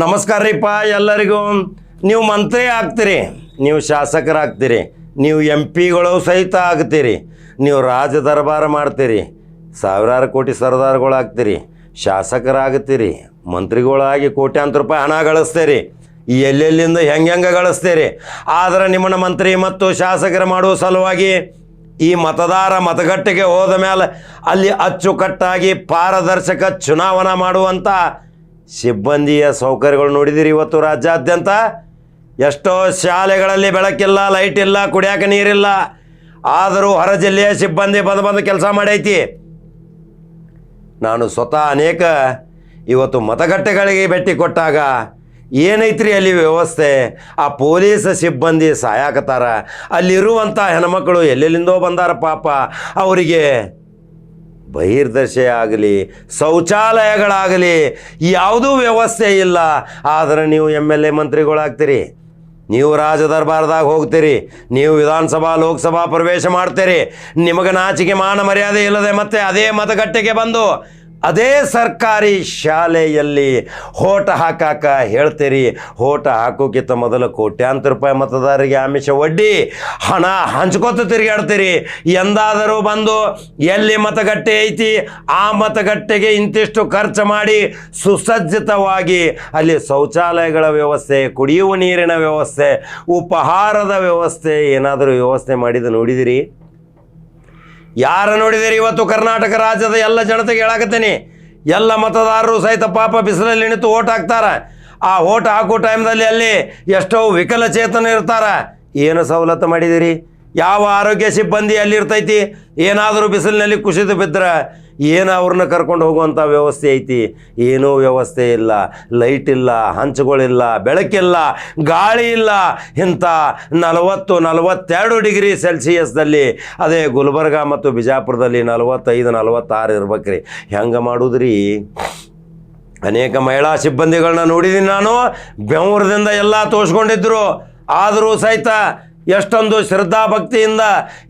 ನಮಸ್ಕಾರ ರೀಪ್ಪ ಎಲ್ಲರಿಗೂ. ನೀವು ಮಂತ್ರಿ ಆಗ್ತೀರಿ, ನೀವು ಶಾಸಕರಾಗ್ತೀರಿ, ನೀವು ಎಂ ಪಿಗಳು ಸಹಿತ ಆಗ್ತೀರಿ, ನೀವು ರಾಜ ದರ್ಬಾರ ಮಾಡ್ತೀರಿ, ಸಾವಿರಾರು ಕೋಟಿ ಸರ್ದಾರ್ಗಳಾಗ್ತೀರಿ, ಶಾಸಕರಾಗ್ತೀರಿ, ಮಂತ್ರಿಗಳಾಗಿ ಕೋಟ್ಯಾಂತರ ರೂಪಾಯಿ ಹಣ ಗಳಿಸ್ತೀರಿ, ಎಲ್ಲೆಲ್ಲಿಂದ ಹೆಂಗೆ ಹೆಂಗೆ ಗಳಿಸ್ತೀರಿ, ಆದರೆ ನಿಮ್ಮನ್ನು ಮಂತ್ರಿ ಮತ್ತು ಶಾಸಕರು ಮಾಡುವ ಸಲುವಾಗಿ ಈ ಮತದಾರ ಮತಗಟ್ಟೆಗೆ ಹೋದ ಮೇಲೆ ಅಲ್ಲಿ ಅಚ್ಚುಕಟ್ಟಾಗಿ ಪಾರದರ್ಶಕ ಚುನಾವಣೆ ಮಾಡುವಂಥ ಸಿಬ್ಬಂದಿಯ ಸೌಕರ್ಯಗಳು ನೋಡಿದಿರಿ ಇವತ್ತು ರಾಜ್ಯಾದ್ಯಂತ? ಎಷ್ಟೋ ಶಾಲೆಗಳಲ್ಲಿ ಬೆಳಕಿಲ್ಲ ಲೈಟ್ ಇಲ್ಲ, ಕುಡಿಯಾಕ ನೀರಿಲ್ಲ. ಆದರೂ ಹೊರ ಜಿಲ್ಲೆಯ ಸಿಬ್ಬಂದಿ ಬಂದು ಬಂದು ಕೆಲಸ ಮಾಡೈತಿ. ನಾನು ಸ್ವತಃ ಅನೇಕ ಇವತ್ತು ಮತಗಟ್ಟೆಗಳಿಗೆ ಭೇಟಿ ಕೊಟ್ಟಾಗ ಏನೈತ್ರಿ ಅಲ್ಲಿ ವ್ಯವಸ್ಥೆ? ಆ ಪೊಲೀಸ್ ಸಿಬ್ಬಂದಿ ಸಾಯಾಕತ್ತಾರ. ಅಲ್ಲಿರುವಂಥ ಹೆಣ್ಮಕ್ಳು ಎಲ್ಲೆಲ್ಲಿಂದೋ ಬಂದಾರ ಪಾಪ. ಅವರಿಗೆ ಬಹಿರ್ದಶೆ ಆಗಲಿ, ಶೌಚಾಲಯಗಳಾಗಲಿ, ಯಾವುದೂ ವ್ಯವಸ್ಥೆ ಇಲ್ಲ. ಆದರೆ ನೀವು ಎಂ ಎಲ್ ಎ ಮಂತ್ರಿಗಳಾಗ್ತೀರಿ, ನೀವು ರಾಜ ದರ್ಬಾರ್ದಾಗ ಹೋಗ್ತೀರಿ, ನೀವು ವಿಧಾನಸಭಾ, ಲೋಕಸಭಾ ಪ್ರವೇಶ ಮಾಡ್ತೀರಿ, ನಿಮಗೆ ನಾಚಿಕೆ ಮಾನ ಮರ್ಯಾದೆ ಇಲ್ಲದೆ ಮತ್ತೆ ಅದೇ ಮತಗಟ್ಟೆಗೆ ಬಂದು ಅದೇ ಸರ್ಕಾರಿ ಶಾಲೆಯಲ್ಲಿ ಹೋಟ ಹಾಕಾಕ ಹೇಳ್ತೀರಿ. ಹೋಟ ಹಾಕೋಕ್ಕಿಂತ ಮೊದಲು ಕೋಟ್ಯಾಂತರ ರೂಪಾಯಿ ಮತದಾರರಿಗೆ ಆಮಿಷ ಒಡ್ಡಿ, ಹಣ ಹಂಚ್ಕೋತ ತಿರುಗಾಡ್ತೀರಿ. ಎಂದಾದರೂ ಬಂದು ಎಲ್ಲಿ ಮತಗಟ್ಟೆ ಐತಿ, ಆ ಮತಗಟ್ಟೆಗೆ ಇಂತಿಷ್ಟು ಖರ್ಚು ಮಾಡಿ ಸುಸಜ್ಜಿತವಾಗಿ ಅಲ್ಲಿ ಶೌಚಾಲಯಗಳ ವ್ಯವಸ್ಥೆ, ಕುಡಿಯುವ ನೀರಿನ ವ್ಯವಸ್ಥೆ, ಉಪಹಾರದ ವ್ಯವಸ್ಥೆ ಏನಾದರೂ ವ್ಯವಸ್ಥೆ ಮಾಡಿದ ನೋಡಿದಿರಿ? ಯಾರ ನೋಡಿದರೆ ಇವತ್ತು ಕರ್ನಾಟಕ ರಾಜ್ಯದ ಎಲ್ಲ ಜನತೆಗೆ ಹೇಳಾಕತ್ತೇನೆ. ಎಲ್ಲ ಮತದಾರರು ಸಹಿತ ಪಾಪ ಬಿಸಿಲಲ್ಲಿ ನಿಂತು ಓಟ್ ಹಾಕ್ತಾರ. ಆ ಓಟ್ ಹಾಕೋ ಟೈಮ್ದಲ್ಲಿ ಅಲ್ಲಿ ಎಷ್ಟೋ ವಿಕಲಚೇತನ ಇರ್ತಾರ. ಏನು ಸವಲತ್ತು ಮಾಡಿದಿರಿ? ಯಾವ ಆರೋಗ್ಯ ಸಿಬ್ಬಂದಿ ಅಲ್ಲಿ ಇರ್ತೈತಿ? ಏನಾದರೂ ಬಿಸಿಲಿನಲ್ಲಿ ಕುಸಿದು ಬಿದ್ದರೆ ಏನು ಅವ್ರನ್ನ ಕರ್ಕೊಂಡು ಹೋಗುವಂಥ ವ್ಯವಸ್ಥೆ ಐತಿ? ಏನೂ ವ್ಯವಸ್ಥೆ ಇಲ್ಲ. ಲೈಟ್ ಇಲ್ಲ, ಹಂಚುಗಳಿಲ್ಲ, ಬೆಳಕಿಲ್ಲ, ಗಾಳಿ ಇಲ್ಲ. ಇಂಥ ನಲವತ್ತು, ನಲವತ್ತೆರಡು ಡಿಗ್ರಿ ಸೆಲ್ಸಿಯಸ್ದಲ್ಲಿ ಅದೇ ಗುಲ್ಬರ್ಗ ಮತ್ತು ಬಿಜಾಪುರದಲ್ಲಿ ನಲವತ್ತೈದು, ನಲವತ್ತಾರು ಇರ್ಬೇಕ್ರಿ. ಹೆಂಗೆ ಮಾಡುದ್ರಿ? ಅನೇಕ ಮಹಿಳಾ ಸಿಬ್ಬಂದಿಗಳನ್ನ ನೋಡಿದ್ದೀನಿ ನಾನು. ಬೆಂಗಳೂರದಿಂದ ಎಲ್ಲ ತೋರಿಸ್ಕೊಂಡಿದ್ರು. ಆದರೂ ಸಹಿತ ಎಷ್ಟೊಂದು ಶ್ರದ್ಧಾ ಭಕ್ತಿಯಿಂದ,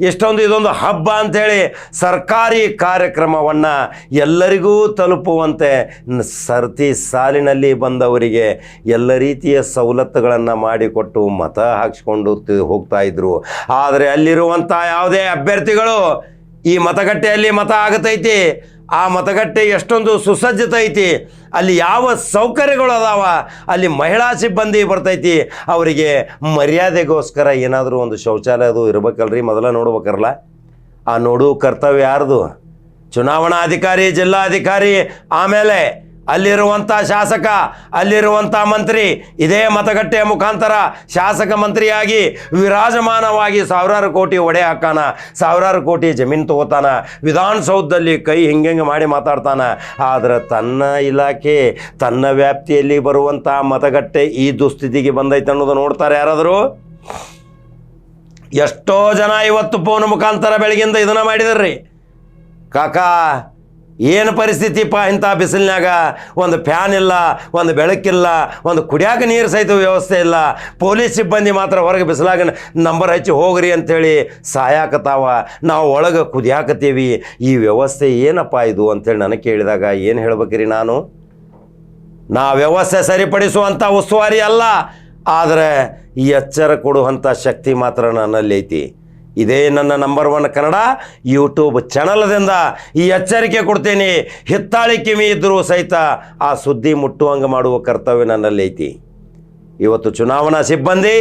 ಎಷ್ಟೊಂದು ಇದೊಂದು ಹಬ್ಬ ಅಂಥೇಳಿ ಸರ್ಕಾರಿ ಕಾರ್ಯಕ್ರಮವನ್ನು ಎಲ್ಲರಿಗೂ ತಲುಪುವಂತೆ ಸರ್ತಿ ಸಾಲಿನಲ್ಲಿ ಬಂದವರಿಗೆ ಎಲ್ಲ ರೀತಿಯ ಸವಲತ್ತುಗಳನ್ನು ಮಾಡಿಕೊಟ್ಟು ಮತ ಹಾಕಿಸ್ಕೊಂಡು ಹೋಗ್ತಾ ಇದ್ರು. ಆದರೆ ಅಲ್ಲಿರುವಂಥ ಯಾವುದೇ ಅಭ್ಯರ್ಥಿಗಳು ಈ ಮತಗಟ್ಟೆಯಲ್ಲಿ ಮತ ಆಗತೈತಿ. ಆ ಮತಗಟ್ಟೆ ಎಷ್ಟೊಂದು ಸುಸಜ್ಜಿತ ಐತಿ. ಅಲ್ಲಿ ಯಾವ ಸೌಕರ್ಯಗಳು ಅದಾವ, ಅಲ್ಲಿ ಮಹಿಳಾ ಸಿಬ್ಬಂದಿ ಬರ್ತೈತಿ, ಅವರಿಗೆ ಮರ್ಯಾದೆಗೋಸ್ಕರ ಏನಾದರೂ ಒಂದು ಶೌಚಾಲಯದು ಇರ್ಬೇಕಲ್ರಿ, ಮೊದಲ ನೋಡ್ಬೇಕಲ್ಲ ಆ ನೋಡು ಕರ್ತವ್ಯ ಯಾರ್ದು? ಚುನಾವಣಾ ಅಧಿಕಾರಿ ಜಿಲ್ಲಾಧಿಕಾರಿ, ಆಮೇಲೆ ಅಲ್ಲಿರುವಂಥ ಶಾಸಕ ಅಲ್ಲಿರುವಂಥ ಮಂತ್ರಿ, ಇದೇ ಮತಗಟ್ಟೆಯ ಮುಖಾಂತರ ಶಾಸಕ ಮಂತ್ರಿಯಾಗಿ ವಿರಾಜಮಾನವಾಗಿ ಸಾವಿರಾರು ಕೋಟಿ ಒಡೆ ಹಾಕಾನ ಸಾವಿರಾರು ಕೋಟಿ ಜಮೀನು ತಗೋತಾನ, ವಿಧಾನಸೌಧದಲ್ಲಿ ಕೈ ಹಿಂಗೆ ಮಾಡಿ ಮಾತಾಡ್ತಾನ. ಆದರೆ ತನ್ನ ಇಲಾಖೆ, ತನ್ನ ವ್ಯಾಪ್ತಿಯಲ್ಲಿ ಬರುವಂಥ ಮತಗಟ್ಟೆ ಈ ದುಸ್ಥಿತಿಗೆ ಬಂದೈತೆ ಅನ್ನೋದು ನೋಡ್ತಾರೆ ಯಾರಾದರೂ? ಎಷ್ಟೋ ಜನ ಇವತ್ತು ಫೋನ್ ಮುಖಾಂತರ ಬೆಳಗಿಂದ ಇದನ್ನ ಮಾಡಿದ್ರಿ. ಕಾಕಾ ಏನು ಪರಿಸ್ಥಿತಿಪ್ಪ ಇಂಥ ಬಿಸಿಲಿನಾಗ ಒಂದು ಫ್ಯಾನ್ ಇಲ್ಲ, ಒಂದು ಬೆಳಕಿಲ್ಲ, ಒಂದು ಕುಡಿಯಾಕ ನೀರು ಸಹಿತ ವ್ಯವಸ್ಥೆ ಇಲ್ಲ. ಪೊಲೀಸ್ ಸಿಬ್ಬಂದಿ ಮಾತ್ರ ಹೊರಗೆ ಬಿಸಿಲಾಗ ನಂಬರ್ ಹಚ್ಚಿ ಹೋಗ್ರಿ ಅಂಥೇಳಿ ಸಾಯಾಕತ್ತಾವ. ನಾವು ಒಳಗೆ ಕುದಿಯಾಕತ್ತೀವಿ. ಈ ವ್ಯವಸ್ಥೆ ಏನಪ್ಪ ಇದು ಅಂತೇಳಿ ನನಗೆ ಕೇಳಿದಾಗ ಏನು ಹೇಳ್ಬೇಕ್ರಿ ನಾನು? ನಾ ವ್ಯವಸ್ಥೆ ಸರಿಪಡಿಸುವಂಥ ಉಸ್ತುವಾರಿ ಅಲ್ಲ, ಆದರೆ ಈ ಎಚ್ಚರ ಕೊಡುವಂಥ ಶಕ್ತಿ ಮಾತ್ರ ನನ್ನಲ್ಲಿ ಐತಿ. ಇದೇ ನನ್ನ ನಂಬರ್ ಒನ್ ಕನ್ನಡ ಯೂಟ್ಯೂಬ್ ಚಾನಲ್ದಿಂದ ಈ ಎಚ್ಚರಿಕೆ ಕೊಡ್ತೀನಿ. ಹಿತ್ತಾಳಿ ಕಿವಿ ಇದ್ದರೂ ಸಹಿತ ಆ ಸುದ್ದಿ ಮುಟ್ಟುವಂಗೆ ಮಾಡುವ ಕರ್ತವ್ಯ ನನ್ನಲ್ಲಿ ಐತಿ. ಇವತ್ತು ಚುನಾವಣಾ ಸಿಬ್ಬಂದಿ,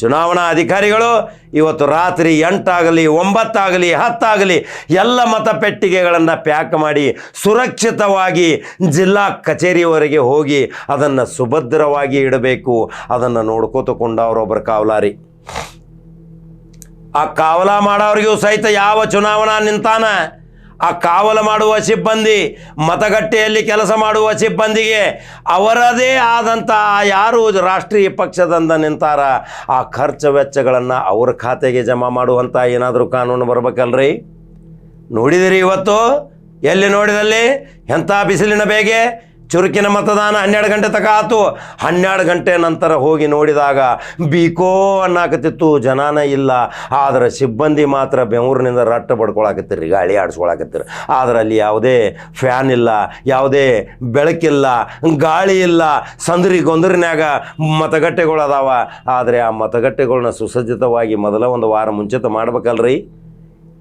ಚುನಾವಣಾ ಅಧಿಕಾರಿಗಳು ಇವತ್ತು ರಾತ್ರಿ ಎಂಟಾಗಲಿ, ಒಂಬತ್ತಾಗಲಿ, ಹತ್ತಾಗಲಿ ಎಲ್ಲ ಮತಪೆಟ್ಟಿಗೆಗಳನ್ನು ಪ್ಯಾಕ್ ಮಾಡಿ ಸುರಕ್ಷಿತವಾಗಿ ಜಿಲ್ಲಾ ಕಚೇರಿಯವರೆಗೆ ಹೋಗಿ ಅದನ್ನು ಸುಭದ್ರವಾಗಿ ಇಡಬೇಕು. ಅದನ್ನು ನೋಡ್ಕೋತಕೊಂಡು ಅವರೊಬ್ಬರು ಕಾವಲಾರಿ. ಆ ಕಾವಲ ಮಾಡೋರಿಗೂ ಸಹಿತ ಯಾವ ಚುನಾವಣಾ ನಿಂತಾನ? ಆ ಕಾವಲು ಮಾಡುವ ಸಿಬ್ಬಂದಿ, ಮತಗಟ್ಟೆಯಲ್ಲಿ ಕೆಲಸ ಮಾಡುವ ಸಿಬ್ಬಂದಿಗೆ ಅವರದೇ ಆದಂಥ ಯಾರು ರಾಷ್ಟ್ರೀಯ ಪಕ್ಷದಿಂದ ನಿಂತಾರ? ಆ ಖರ್ಚು ವೆಚ್ಚಗಳನ್ನು ಅವ್ರ ಖಾತೆಗೆ ಜಮಾ ಮಾಡುವಂಥ ಏನಾದರೂ ಕಾನೂನು ಬರ್ಬೇಕಲ್ರಿ? ನೋಡಿದಿರಿ ಇವತ್ತು? ಎಲ್ಲಿ ನೋಡಿದಲ್ಲಿ? ಎಂಥ ಬಿಸಿಲಿನ ಬೇಗೆ? ಚುರುಕಿನ ಮತದಾನ ಹನ್ನೆರಡು ಗಂಟೆ ತಕ ಆತು. ಹನ್ನೆರಡು ಗಂಟೆ ನಂತರ ಹೋಗಿ ನೋಡಿದಾಗ ಬೀಕೋ ಅನ್ನಕತ್ತಿತ್ತು. ಜನಾನ ಇಲ್ಲ. ಆದರೆ ಸಿಬ್ಬಂದಿ ಮಾತ್ರ ಬೆಂಗಳೂರಿನಿಂದ ರಟ್ಟ ಬಡ್ಕೊಳಕತ್ತಿರಿ, ಗಾಳಿ ಆಡಿಸ್ಕೊಳಕತ್ತಿರಿ. ಆದ್ರೆ ಅಲ್ಲಿ ಯಾವುದೇ ಫ್ಯಾನ್ ಇಲ್ಲ, ಯಾವುದೇ ಬೆಳಕಿಲ್ಲ, ಗಾಳಿ ಇಲ್ಲ. ಸಂದ್ರಿ ಗೊಂದರಿನಾಗ ಮತಗಟ್ಟೆಗಳು ಅದಾವ. ಆದರೆ ಆ ಮತಗಟ್ಟೆಗಳನ್ನ ಸುಸಜ್ಜಿತವಾಗಿ ಮೊದಲ ಒಂದು ವಾರ ಮುಂಚಿತ ಮಾಡ್ಬೇಕಲ್ರಿ?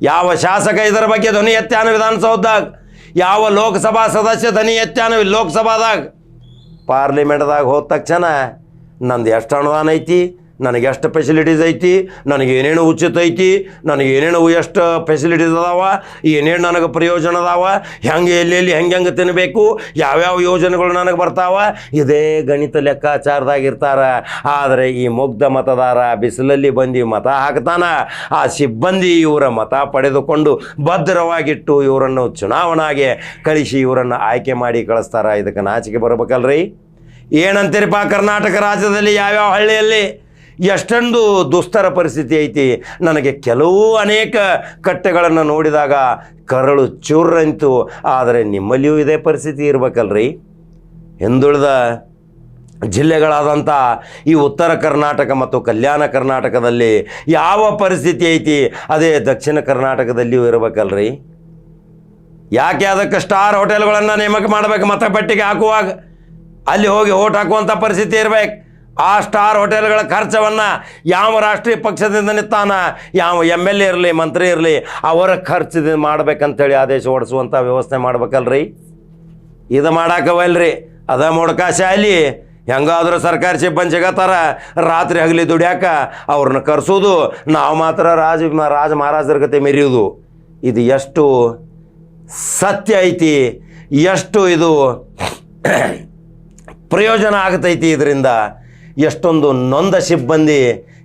ಯಾವ ಶಾಸಕ ಇದರ ಬಗ್ಗೆ ಧ್ವನಿ ಎತ್ತಾನ ವಿಧಾನಸೌಧದಾಗ? ಯಾವ ಲೋಕಸಭಾ ಸದಸ್ಯ ದನಿ ಎತ್ತಾನ ಲೋಕಸಭಾದಾಗ? ಪಾರ್ಲಿಮೆಂಟ್ದಾಗ ಹೋದ ತಕ್ಷಣ ನಂದು ಎಷ್ಟು ಅನುದಾನ ಐತಿ? ನನಗೆ ಎಷ್ಟು ಫೆಸಿಲಿಟೀಸ್ ಐತಿ, ನನಗೆ ಏನೇನು ಉಚಿತ ಐತಿ, ನನಗೆ ಏನೇನು ಎಷ್ಟು ಫೆಸಿಲಿಟೀಸ್ ಅದಾವ, ಏನೇನು ನನಗೆ ಪ್ರಯೋಜನ ಅದಾವ, ಹೆಂಗೆ ಎಲ್ಲಿ ಎಲ್ಲಿ ಹೆಂಗೆ ಹೆಂಗೆ ತಿನ್ನಬೇಕು ಯಾವ್ಯಾವ ಯೋಜನೆಗಳು ನನಗೆ ಬರ್ತಾವ, ಇದೇ ಗಣಿತ ಲೆಕ್ಕಾಚಾರದಾಗ ಇರ್ತಾರ ಆದರೆ ಈ ಮುಗ್ಧ ಮತದಾರ ಬಿಸಿಲಲ್ಲಿ ಬಂದು ಮತ ಹಾಕ್ತಾನ, ಆ ಸಿಬ್ಬಂದಿ ಇವರ ಮತ ಪಡೆದುಕೊಂಡು ಭದ್ರವಾಗಿಟ್ಟು ಇವರನ್ನು ಚುನಾವಣೆಗೆ ಕಳಿಸಿ ಇವರನ್ನು ಆಯ್ಕೆ ಮಾಡಿ ಕಳಿಸ್ತಾರ. ಇದಕ್ಕೆ ನಾಚಿಕೆ ಬರ್ಬೇಕಲ್ರಿ? ಏನಂತೀರಿಪ್ಪ ಕರ್ನಾಟಕ ರಾಜ್ಯದಲ್ಲಿ ಯಾವ್ಯಾವ ಹಳ್ಳಿಯಲ್ಲಿ? ಎಷ್ಟೊಂದು ದುಸ್ತರ ಪರಿಸ್ಥಿತಿ ಐತಿ. ನನಗೆ ಕೆಲವು ಅನೇಕ ಕಟ್ಟೆಗಳನ್ನು ನೋಡಿದಾಗ ಕರಳು ಚೂರಂತು ಆದರೆ ನಿಮ್ಮಲ್ಲಿಯೂ ಇದೇ ಪರಿಸ್ಥಿತಿ ಇರಬೇಕಲ್ರಿ. ಹಿಂದುಳಿದ ಜಿಲ್ಲೆಗಳಾದಂಥ ಈ ಉತ್ತರ ಕರ್ನಾಟಕ ಮತ್ತು ಕಲ್ಯಾಣ ಕರ್ನಾಟಕದಲ್ಲಿ ಯಾವ ಪರಿಸ್ಥಿತಿ ಐತಿ, ಅದೇ ದಕ್ಷಿಣ ಕರ್ನಾಟಕದಲ್ಲಿಯೂ ಇರಬೇಕಲ್ರಿ. ಯಾಕೆ ಅದಕ್ಕೆ ಸ್ಟಾರ್ ಹೋಟೆಲ್ಗಳನ್ನು ನೇಮಕ ಮಾಡಬೇಕು, ಮತಪಟ್ಟಿಗೆ ಹಾಕುವಾಗ? ಅಲ್ಲಿ ಹೋಗಿ ಓಟ್ ಹಾಕುವಂಥ ಪರಿಸ್ಥಿತಿ ಇರಬೇಕು. ಆ ಸ್ಟಾರ್ ಹೋಟೆಲ್ಗಳ ಖರ್ಚವನ್ನು ಯಾವ ರಾಷ್ಟ್ರೀಯ ಪಕ್ಷದಿಂದ ನಿತ್ತಾನ ಯಾವ ಎಂ ಎಲ್ ಎ ಇರಲಿ, ಮಂತ್ರಿ ಇರಲಿ, ಅವರ ಖರ್ಚದಿಂದ ಮಾಡ್ಬೇಕಂತೇಳಿ ಆದೇಶ ಹೊಡಿಸುವಂಥ ವ್ಯವಸ್ಥೆ ಮಾಡ್ಬೇಕಲ್ರಿ? ಇದು ಮಾಡಾಕವಲ್ರಿ ಅದ ಮೊಡ್ಕ ಶಾಲಿ ಹೆಂಗಾದ್ರೂ ಸರ್ಕಾರಿ ಸಿಬ್ಬಂದಿ ಸಿಗತ್ತಾರ ರಾತ್ರಿ ಹಗಲಿ ದುಡ್ಯಾಕ ಅವ್ರನ್ನ ಕರ್ಸೋದು, ನಾವು ಮಾತ್ರ ರಾಜ ರಾಜ ಮಹಾರಾಜರ ಕತೆ ಮೆರೆಯೋದು. ಇದು ಎಷ್ಟು ಸತ್ಯ ಐತಿ, ಎಷ್ಟು ಇದು ಪ್ರಯೋಜನ ಆಗತೈತಿ ಇದರಿಂದ. ಎಷ್ಟೊಂದು ನೊಂದ ಸಿಬ್ಬಂದಿ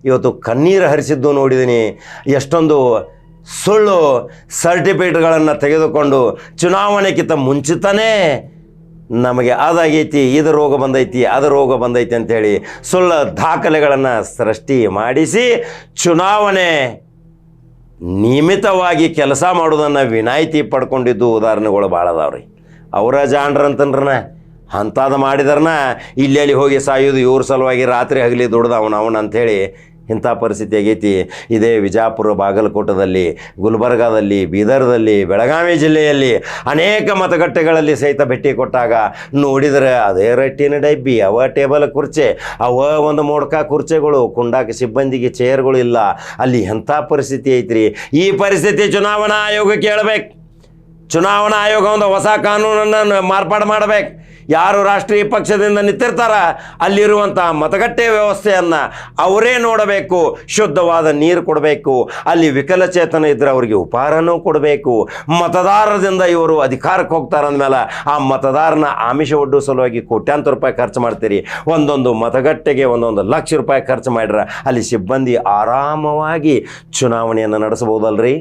ಇವತ್ತು ಕಣ್ಣೀರು ಹರಿಸಿದ್ದು ನೋಡಿದ್ದೀನಿ ಎಷ್ಟೊಂದು ಸುಳ್ಳು ಸರ್ಟಿಫಿಕೇಟ್ಗಳನ್ನು ತೆಗೆದುಕೊಂಡು ಚುನಾವಣೆಗಿಂತ ಮುಂಚಿತನೇ ನಮಗೆ ಅದಾಗೈತಿ ಇದು ರೋಗ ಬಂದೈತಿ, ಅದು ರೋಗ ಬಂದೈತಿ ಅಂಥೇಳಿ ಸುಳ್ಳು ದಾಖಲೆಗಳನ್ನು ಸೃಷ್ಟಿ ಮಾಡಿಸಿ ಚುನಾವಣೆ ನಿಯಮಿತವಾಗಿ ಕೆಲಸ ಮಾಡೋದನ್ನು ವಿನಾಯಿತಿ ಪಡ್ಕೊಂಡಿದ್ದು ಉದಾಹರಣೆಗಳು ಭಾಳ ಅದಾವ್ರಿ ಅವರ ಜಾಣ್ರಂತನ್ರನ ಅಂಥದ್ದು ಮಾಡಿದ್ರನ ಇಲ್ಲೆಲ್ಲಿ ಹೋಗಿ ಸಾಯೋದು ಇವ್ರ ಸಲುವಾಗಿ ರಾತ್ರಿ ಹಗಲಿ ದುಡ್ದು ಅವನು ಅವನು ಅಂಥೇಳಿ ಇಂಥ ಪರಿಸ್ಥಿತಿ ಆಗೈತಿ. ಇದೇ ವಿಜಾಪುರ ಬಾಗಲಕೋಟದಲ್ಲಿ, ಗುಲ್ಬರ್ಗಾದಲ್ಲಿ, ಬೀದರ್ದಲ್ಲಿ, ಬೆಳಗಾವಿ ಜಿಲ್ಲೆಯಲ್ಲಿ ಅನೇಕ ಮತಗಟ್ಟೆಗಳಲ್ಲಿ ಸಹಿತ ಭೇಟಿ ಕೊಟ್ಟಾಗ ನೋಡಿದರೆ ಅದೇ ರಟ್ಟಿನ ಡಬ್ಬಿ, ಅವ ಟೇಬಲ್ ಕುರ್ಚೆ, ಅವ ಒಂದು ಮೋಡ್ಕ ಕುರ್ಚೆಗಳು, ಕುಂಡಾಕ ಸಿಬ್ಬಂದಿಗೆ ಚೇರ್ಗಳು ಇಲ್ಲ. ಅಲ್ಲಿ ಎಂಥ ಪರಿಸ್ಥಿತಿ ಐತ್ರಿ? ಈ ಪರಿಸ್ಥಿತಿ ಚುನಾವಣಾ ಆಯೋಗಕ್ಕೆ ಹೇಳ್ಬೇಕು. ಚುನಾವಣಾ ಆಯೋಗ ಒಂದು ಹೊಸ ಕಾನೂನನ್ನು ಮಾರ್ಪಾಡು ಮಾಡಬೇಕು. ಯಾರು ರಾಷ್ಟ್ರೀಯ ಪಕ್ಷದಿಂದ ನಿಂತಿರ್ತಾರ ಅಲ್ಲಿರುವಂಥ ಮತಗಟ್ಟೆ ವ್ಯವಸ್ಥೆಯನ್ನು ಅವರೇ ನೋಡಬೇಕು, ಶುದ್ಧವಾದ ನೀರು ಕೊಡಬೇಕು, ಅಲ್ಲಿ ವಿಕಲಚೇತನ ಇದ್ದರೆ ಅವರಿಗೆ ಉಪಹಾರನೂ ಕೊಡಬೇಕು. ಮತದಾರರಿಂದ ಇವರು ಅಧಿಕಾರಕ್ಕೆ ಹೋಗ್ತಾರೆ ಅಂದಮೇಲೆ ಆ ಮತದಾರನ ಆಮಿಷ ಒಡ್ಡು ಸಲುವಾಗಿ ಕೋಟ್ಯಾಂತರ ರೂಪಾಯಿ ಖರ್ಚು ಮಾಡ್ತೀರಿ. ಒಂದೊಂದು ಮತಗಟ್ಟೆಗೆ ಒಂದೊಂದು ಲಕ್ಷ ರೂಪಾಯಿ ಖರ್ಚು ಮಾಡಿರ ಅಲ್ಲಿ ಸಿಬ್ಬಂದಿ ಆರಾಮವಾಗಿ ಚುನಾವಣೆಯನ್ನು ನಡೆಸಬಹುದಲ್ರಿ?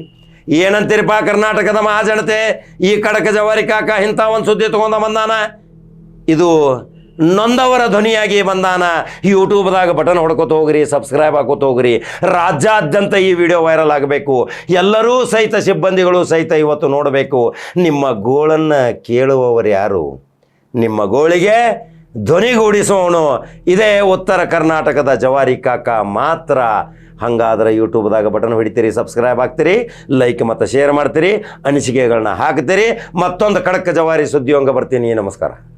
ಏನಂತೀರಿಪ್ಪ ಕರ್ನಾಟಕದ ಮಹಾಜನತೆ? ಈ ಕಡಕ ಜವಾರಿ ಕಾಕ ಇಂಥ ಒಂದು ಸುದ್ದಿ ತಗೊಂಡ ಬಂದಾನ? ಇದು ನೊಂದವರ ಧ್ವನಿಯಾಗಿ ಬಂದಾನ. ಯೂಟ್ಯೂಬ್ದಾಗ ಬಟನ್ ಹೊಡ್ಕೊತ ಹೋಗ್ರಿ ಸಬ್ಸ್ಕ್ರೈಬ್ ಹಾಕೋತ ಹೋಗ್ರಿ. ರಾಜ್ಯಾದ್ಯಂತ ಈ ವಿಡಿಯೋ ವೈರಲ್ ಆಗಬೇಕು. ಎಲ್ಲರೂ ಸಹಿತ ಸಿಬ್ಬಂದಿಗಳು ಸಹಿತ ಇವತ್ತು ನೋಡಬೇಕು. ನಿಮ್ಮ ಗೋಳನ್ನು ಕೇಳುವವರು ಯಾರು? ನಿಮ್ಮ ಗೋಳಿಗೆ ಧ್ವನಿಗೂಡಿಸುವವನು ಇದೇ ಉತ್ತರ ಕರ್ನಾಟಕದ ಜವಾರಿ ಕಾಕ ಮಾತ್ರ. ಹಂಗಾದ್ರೆ ಯೂಟ್ಯೂಬ್ದಾಗ ಬಟನ್ ಹೊಡಿತೀರಿ, ಸಬ್ಸ್ಕ್ರೈಬ್ ಆಗ್ತೀರಿ, ಲೈಕ್ ಮತ್ತು ಶೇರ್ ಮಾಡ್ತೀರಿ, ಅನಿಸಿಕೆಗಳನ್ನ ಹಾಕ್ತೀರಿ. ಮತ್ತೊಂದು ಖಡಕ್ ಜವಾರಿ ಸುದ್ದಿಯೊಂಗ ಬರ್ತೀನಿ. ನಮಸ್ಕಾರ.